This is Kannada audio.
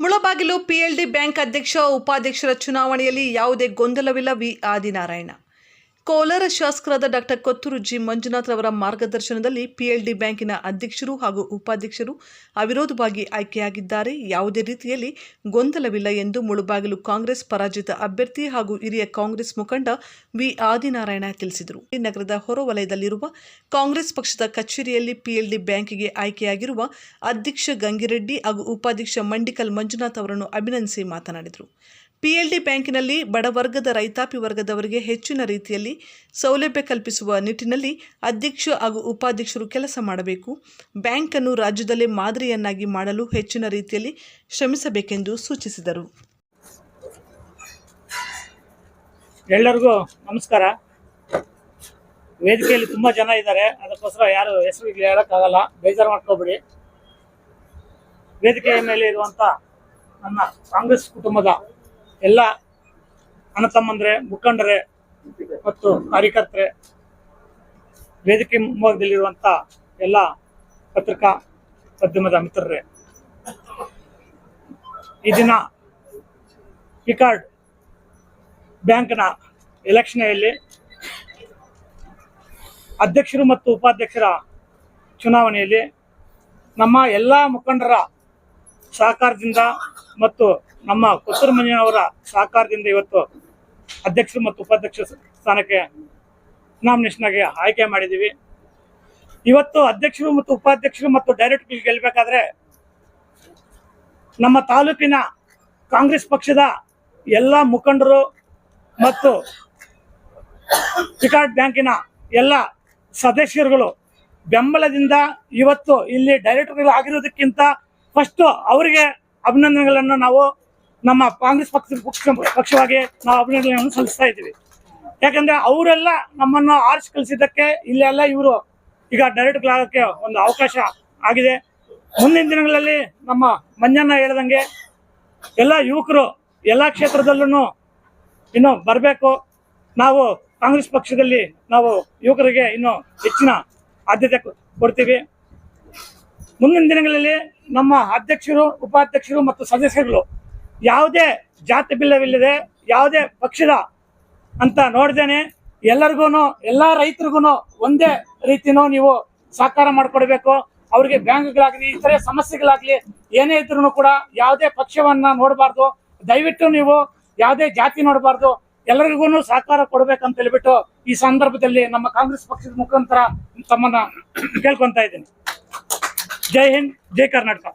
ಮುಳಬಾಗಿಲು ಪಿಎಲ್ಡಿ ಬ್ಯಾಂಕ್ ಅಧ್ಯಕ್ಷ ಉಪಾಧ್ಯಕ್ಷರ ಚುನಾವಣೆಯಲ್ಲಿ ಯಾವುದೇ ಗೊಂದಲವಿಲ್ಲ ವಿ. ಆದಿನಾರಾಯಣ. ಕೋಲಾರ ಶಾಸಕರಾದ ಡಾಕ್ಟರ್ ಕೊತ್ತೂರು ಜಿ. ಮಂಜುನಾಥ್ ಅವರ ಮಾರ್ಗದರ್ಶನದಲ್ಲಿ ಪಿಎಲ್ಡಿ ಬ್ಯಾಂಕಿನ ಅಧ್ಯಕ್ಷರು ಹಾಗೂ ಉಪಾಧ್ಯಕ್ಷರು ಅವಿರೋಧವಾಗಿ ಆಯ್ಕೆಯಾಗಿದ್ದಾರೆ. ಯಾವುದೇ ರೀತಿಯಲ್ಲಿ ಗೊಂದಲವಿಲ್ಲ ಎಂದು ಮುಳುಬಾಗಿಲು ಕಾಂಗ್ರೆಸ್ ಪರಾಜಿತ ಅಭ್ಯರ್ಥಿ ಹಾಗೂ ಹಿರಿಯ ಕಾಂಗ್ರೆಸ್ ಮುಖಂಡ ವಿ. ಆದಿನಾರಾಯಣ ತಿಳಿಸಿದರು. ಈ ನಗರದ ಹೊರವಲಯದಲ್ಲಿರುವ ಕಾಂಗ್ರೆಸ್ ಪಕ್ಷದ ಕಚೇರಿಯಲ್ಲಿ ಪಿಎಲ್ಡಿ ಬ್ಯಾಂಕಿಗೆ ಆಯ್ಕೆಯಾಗಿರುವ ಅಧ್ಯಕ್ಷ ಗಂಗಿರೆಡ್ಡಿ ಹಾಗೂ ಉಪಾಧ್ಯಕ್ಷ ಮಂಡಿಕಲ್ ಮಂಜುನಾಥ್ ಅವರನ್ನು ಅಭಿನಂದಿಸಿ ಮಾತನಾಡಿದರು. ಪಿಎಲ್ಡಿ ಬ್ಯಾಂಕಿನಲ್ಲಿ ಬಡವರ್ಗದ ರೈತಾಪಿ ವರ್ಗದವರಿಗೆ ಹೆಚ್ಚಿನ ರೀತಿಯಲ್ಲಿ ಸೌಲಭ್ಯ ಕಲ್ಪಿಸುವ ನಿಟ್ಟಿನಲ್ಲಿ ಅಧ್ಯಕ್ಷ ಹಾಗೂ ಉಪಾಧ್ಯಕ್ಷರು ಕೆಲಸ ಮಾಡಬೇಕು. ಬ್ಯಾಂಕನ್ನು ರಾಜ್ಯದಲ್ಲೇ ಮಾದರಿಯನ್ನಾಗಿ ಮಾಡಲು ಹೆಚ್ಚಿನ ರೀತಿಯಲ್ಲಿ ಶ್ರಮಿಸಬೇಕೆಂದು ಸೂಚಿಸಿದರು. ಎಲ್ಲರಿಗೂ ನಮಸ್ಕಾರ. ವೇದಿಕೆಯಲ್ಲಿ ತುಂಬಾ ಜನ ಇದ್ದಾರೆ. ಅದಕ್ಕೋಸ್ಕರ ಯಾರು ಹೆಸರು ಹೇಳಕ್ಕಾಗಲ್ಲ. ಬೇಜಾರು ಮಾಡ್ಕೋಬೇಡಿ. ವೇದಿಕೆಯ ಮೇಲೆ ಇರುವಂತ ನನ್ನ ಕಾಂಗ್ರೆಸ್ ಕುಟುಂಬದ ಎಲ್ಲ ಅಣ್ಣ ತಮ್ಮಂದ್ರೆ, ಮುಖಂಡರೇ ಮತ್ತು ಕಾರ್ಯಕರ್ತರೆ, ವೇದಿಕೆ ಮುಂಭಾಗದಲ್ಲಿರುವಂತ ಎಲ್ಲ ಪತ್ರಿಕಾ ಮಾಧ್ಯಮದ ಮಿತ್ರರೇ, ಈ ದಿನ ಪಿಕಾರ್ಡ್ ಬ್ಯಾಂಕ್ನ ಎಲೆಕ್ಷನಲ್ಲಿ ಅಧ್ಯಕ್ಷರು ಮತ್ತು ಉಪಾಧ್ಯಕ್ಷರ ಚುನಾವಣೆಯಲ್ಲಿ ನಮ್ಮ ಎಲ್ಲ ಮುಖಂಡರ ಸಹಕಾರದಿಂದ ಮತ್ತು ನಮ್ಮ ಅವರ ಸಹಕಾರದಿಂದ ಇವತ್ತು ಅಧ್ಯಕ್ಷರು ಮತ್ತು ಉಪಾಧ್ಯಕ್ಷ ಸ್ಥಾನಕ್ಕೆ ನಾಮಿನೇಷನ್ಗೆ ಆಯ್ಕೆ ಮಾಡಿದ್ದೀವಿ. ಇವತ್ತು ಅಧ್ಯಕ್ಷರು ಮತ್ತು ಉಪಾಧ್ಯಕ್ಷರು ಮತ್ತು ಡೈರೆಕ್ಟರ್ ಗೆಲ್ಲಬೇಕಾದ್ರೆ ನಮ್ಮ ತಾಲೂಕಿನ ಕಾಂಗ್ರೆಸ್ ಪಕ್ಷದ ಎಲ್ಲ ಮುಖಂಡರು ಮತ್ತು ಟಿಕಾಟ್ ಬ್ಯಾಂಕಿನ ಎಲ್ಲ ಸದಸ್ಯರುಗಳು ಬೆಂಬಲದಿಂದ ಇವತ್ತು ಇಲ್ಲಿ ಡೈರೆಕ್ಟರ್ಗಳು ಆಗಿರೋದಕ್ಕಿಂತ ಫಸ್ಟ್ ಅವರಿಗೆ ಅಭಿನಂದನೆಗಳನ್ನು ನಾವು ನಮ್ಮ ಕಾಂಗ್ರೆಸ್ ಪಕ್ಷ, ಪಕ್ಷ- ಪಕ್ಷವಾಗಿ ನಾವು ಅಭಿನಂದನೆಗಳನ್ನು ಸಲ್ಲಿಸ್ತಾ ಇದ್ದೀವಿ. ಯಾಕಂದ್ರೆ ಅವರೆಲ್ಲ ನಮ್ಮನ್ನು ಆರಿಸಿ ಕಲಿಸಿದ್ದಕ್ಕೆ ಇಲ್ಲೆಲ್ಲ ಇವರು ಈಗ ಡೈರೆಕ್ಟರ್ಗಳಾಗಕ್ಕೆ ಒಂದು ಅವಕಾಶ ಆಗಿದೆ. ಮುಂದಿನ ದಿನಗಳಲ್ಲಿ ನಮ್ಮ ಮಂಜಣ್ಣ ಹೇಳ್ದಂಗೆ ಎಲ್ಲ ಯುವಕರು ಎಲ್ಲ ಕ್ಷೇತ್ರದಲ್ಲೂ ಇನ್ನು ಬರಬೇಕು. ನಾವು ಕಾಂಗ್ರೆಸ್ ಪಕ್ಷದಲ್ಲಿ ನಾವು ಯುವಕರಿಗೆ ಇನ್ನು ಹೆಚ್ಚಿನ ಆದ್ಯತೆ ಕೊಡ್ತೀವಿ. ಮುಂದಿನ ದಿನಗಳಲ್ಲಿ ನಮ್ಮ ಅಧ್ಯಕ್ಷರು, ಉಪಾಧ್ಯಕ್ಷರು ಮತ್ತು ಸದಸ್ಯರುಗಳು ಯಾವುದೇ ಜಾತಿ ಬಿಲ್ಲವಿಲ್ಲದೆ ಯಾವುದೇ ಪಕ್ಷದ ಅಂತ ನೋಡ್ದೇನೆ ಎಲ್ಲರಿಗೂ ಎಲ್ಲ ರೈತರಿಗೂ ಒಂದೇ ರೀತಿನೂ ನೀವು ಸಹಕಾರ ಮಾಡಿಕೊಡ್ಬೇಕು. ಅವ್ರಿಗೆ ಬ್ಯಾಂಕ್ಗಳಾಗಲಿ, ಇತರೆ ಸಮಸ್ಯೆಗಳಾಗ್ಲಿ, ಏನೇ ಇದ್ರೂ ಕೂಡ ಯಾವುದೇ ಪಕ್ಷವನ್ನ ನೋಡಬಾರ್ದು. ದಯವಿಟ್ಟು ನೀವು ಯಾವುದೇ ಜಾತಿ ನೋಡಬಾರ್ದು. ಎಲ್ಲರಿಗೂ ಸಹಕಾರ ಕೊಡ್ಬೇಕಂತ ಹೇಳ್ಬಿಟ್ಟು ಈ ಸಂದರ್ಭದಲ್ಲಿ ನಮ್ಮ ಕಾಂಗ್ರೆಸ್ ಪಕ್ಷದ ಮುಖಾಂತರ ತಮ್ಮನ್ನ ಕೇಳ್ಕೊಂತ ಇದ್ದೀನಿ. ಜೈ ಹಿಂದ್ ಜೈ ಕರ್ನಾಟಕ